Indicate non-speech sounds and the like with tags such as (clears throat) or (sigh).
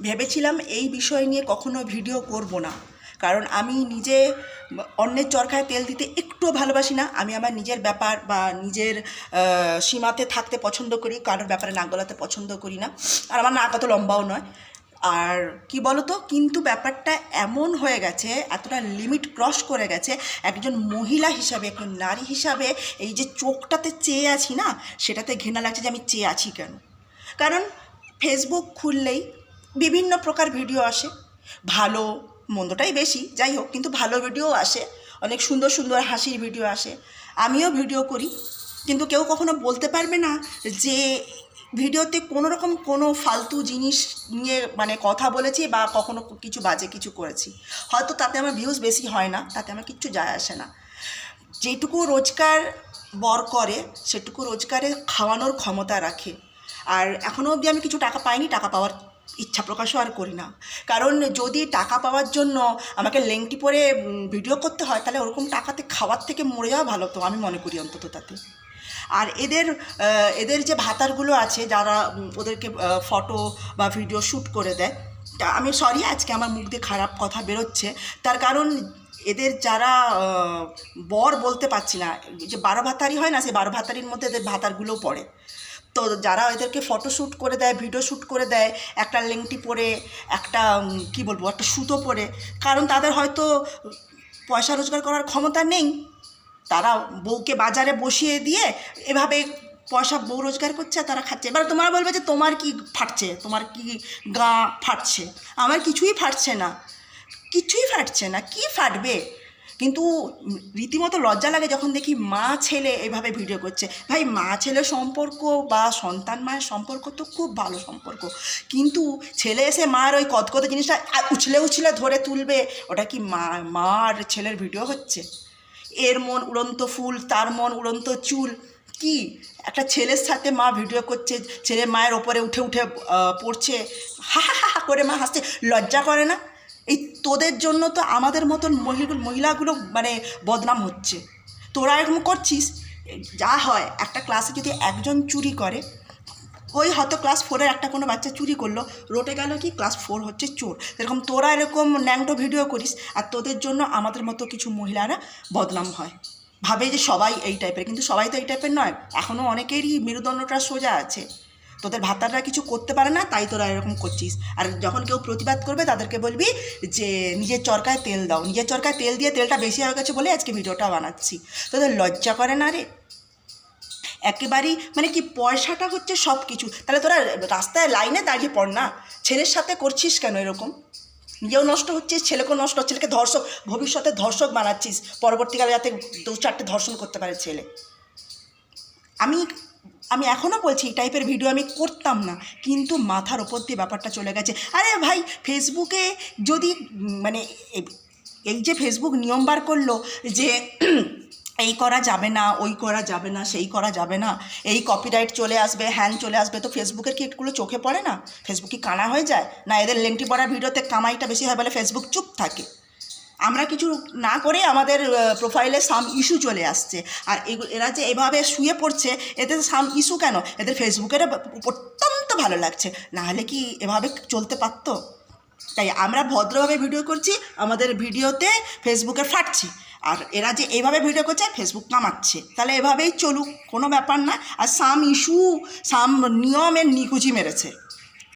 ভেবেছিলাম এই বিষয় নিয়ে কখনো ভিডিও করব না। কারণ আমি নিজে অন্যের চরকায় তেল দিতে একটুও ভালোবাসি না। আমি আমার নিজের ব্যাপার বা নিজের সীমাতে থাকতে পছন্দ করি, কারোর ব্যাপারে নাক গলাতে পছন্দ করি না। আর আমার নাক অত লম্বাও নয়। আর কি বলতো? কিন্তু ব্যাপারটা এমন হয়ে গেছে, এতটা লিমিট ক্রস করে গেছে, একজন মহিলা হিসাবে, একজন নারী হিসাবে এই যে চোখটাতে চেয়ে আছি না, সেটাতে ঘৃণা লাগছে যে আমি চেয়ে আছি কেন? কারণ ফেসবুক খুললেই বিভিন্ন প্রকার ভিডিও আসে। ভালো, মন্দটাই বেশি, যাই হোক, কিন্তু ভালো ভিডিও আসে। অনেক সুন্দর সুন্দর হাসির ভিডিও আসে। আমিও ভিডিও করি, কিন্তু কেউ কখনো বলতে পারবে না যে ভিডিওতে কোনো রকম কোনো ফালতু জিনিস নিয়ে মানে কথা বলেছি বা কখনো কিছু বাজে কিছু করেছি। হয়তো তাতে আমার ভিউজ বেশি হয় না, তাতে আমার কিচ্ছু যায় আসে না। যেটুকু রোজগার বর করে, সেটুকু রোজগারে খাওয়ানোর ক্ষমতা রাখে। আর এখনও অবধি আমি কিছু টাকা পাইনি, টাকা পাওয়ার ইচ্ছা প্রকাশও আর করি না। কারণ যদি টাকা পাওয়ার জন্য আমাকে লেংটি পরে ভিডিও করতে হয়, তাহলে ওরকম টাকাতে খাওয়ার থেকে মরে যাওয়া ভালো তো, আমি মনে করি অন্তত তাতে। আর এদের এদের যে ভাতারগুলো আছে, যারা ওদেরকে ফটো বা ভিডিও শ্যুট করে দেয়, তা আমি সরি আজকে আমার মুখ দিয়ে খারাপ কথা বেরোচ্ছে। তার কারণ এদের যারা বর বলতে পারছি না, যে বারো ভাতারি হয় না, সেই বারো ভাতারির মধ্যে এদের ভাতারগুলোও পড়ে। তো যারা এদেরকে ফটো শ্যুট করে দেয় ভিডিও শ্যুট করে দেয়, একটা লেংটি পরে, একটা কি বলব, একটা সুতো পরে, কারণ তাদের হয়তো পয়সা রোজগার করার ক্ষমতা নেই। তারা বউকে বাজারে বসিয়ে দিয়ে এভাবে পয়সা বউ রোজগার করছে, তারা খাচ্ছে। এবার তোমরা বলবে যে তোমার কি ফাটছে? তোমার কি গা ফাটছে? আমার কিছুই ফাটছে না। কিছুই ফাটছে না। কি ফাটবে? কিন্তু রীতিমতো লজ্জা লাগে যখন দেখি মা ছেলে এভাবে ভিডিও করছে। ভাই, মা ছেলে সম্পর্ক বা সন্তান মায়ের সম্পর্ক তো খুব ভালো সম্পর্ক। কিন্তু ছেলে এসে মার ওই কতকত জিনিসটা উছলে উছলে ধরে তুলবে, ওটা কি মা, মার ছেলের ভিডিও হচ্ছে? এর মন উড়ন্ত ফুল, তার মন উড়ন্ত চুল, কি? একটা ছেলের সাথে মা ভিডিও করছে, ছেলে মায়ের ওপরে উঠে উঠে পড়ছে হা হা হা, করে মা হাসছে। লজ্জা করে না? এই তোদের জন্য তো আমাদের মতন মহিলা মহিলাগুলো মানে বদনাম হচ্ছে। তোরা এরকম করছিস? যা হয়, একটা ক্লাসে যদি একজন চুরি করে, ওই হয়তো ক্লাস ফোরের একটা কোনো বাচ্চা চুরি করল, রোটে গেল কি? ক্লাস ফোর হচ্ছে চোর। এরকম তোরা এরকম ন্যাংটো ভিডিও করিস, আর তোদের জন্য আমাদের মতো কিছু মহিলারা বদনাম হয়। ভাবে যে সবাই এই টাইপের কিন্তু সবাই তো এই টাইপের নয়। এখনও অনেকেরই মেরুদণ্ডটা সোজা আছে। তোদের ভাতাররা কিছু করতে পারে না, তাই তোরা এরকম করছিস। আর যখন কেউ প্রতিবাদ করবে, তাদেরকে বলবি যে, নিজের চরকায় তেল দাও। নিজের চরকায় তেল দিয়ে তেলটা বেশি হয়ে গেছে বলে আজকে ভিডিওটা বানাচ্ছি। তোদের লজ্জা করে না রে? একেবারেই মানে কি পয়সাটা হচ্ছে সব কিছু তাহলে তোরা রাস্তায় লাইনে দাঁড়িয়ে পড় না। ছেলের সাথে করছিস কেন এরকম? নিজেও নষ্ট হচ্ছিস, ছেলেকেও নষ্ট, ছেলেকে ধর্ষক, ভবিষ্যতে ধর্ষক বানাচ্ছিস। পরবর্তীকালে যাতে দু চারটে ধর্ষণ করতে পারে ছেলে। আমি আমি এখনও বলছি, এই টাইপের ভিডিও আমি করতাম না। কিন্তু মাথার ওপর দিয়ে ব্যাপারটা চলে গেছে। আরে ভাই ফেসবুকে যদি মানে এই যে ফেসবুক নিয়ম বার করল যে, (clears throat) এই করা যাবে না, ওই করা যাবে না, সেই করা যাবে না, এই কপিরাইট চলে আসবে হ্যান চলে আসবে, তো ফেসবুকের কি এগুলো চোখে পড়ে না? ফেসবুক কি কানা হয়ে যায়? না, এদের লেন্টি পড়া ভিডিওতে কামাইটা বেশি হয় বলে ফেসবুক চুপ থাকে। আমরা কিছু না করে আমাদের প্রোফাইলে সাম ইস্যু চলে আসছে। আর এরা যে এভাবে শুয়ে পড়ছে, এতে সাম ইস্যু কেন? এদের ফেসবুকের অত্যন্ত ভালো লাগছে। নাহলে কি এভাবে চলতে পারতো? তাই আমরা ভদ্রভাবে ভিডিও করছি, আমাদের ভিডিওতে ফেসবুকে ফাটছি। আর এরা যে এইভাবে ভিডিও করছে ফেসবুক কামাচ্ছে তাহলে এভাবেই চলুক, কোনো ব্যাপার না। আর সাম ইস্যু সাম নিয়মের নিকুচি মেরেছে।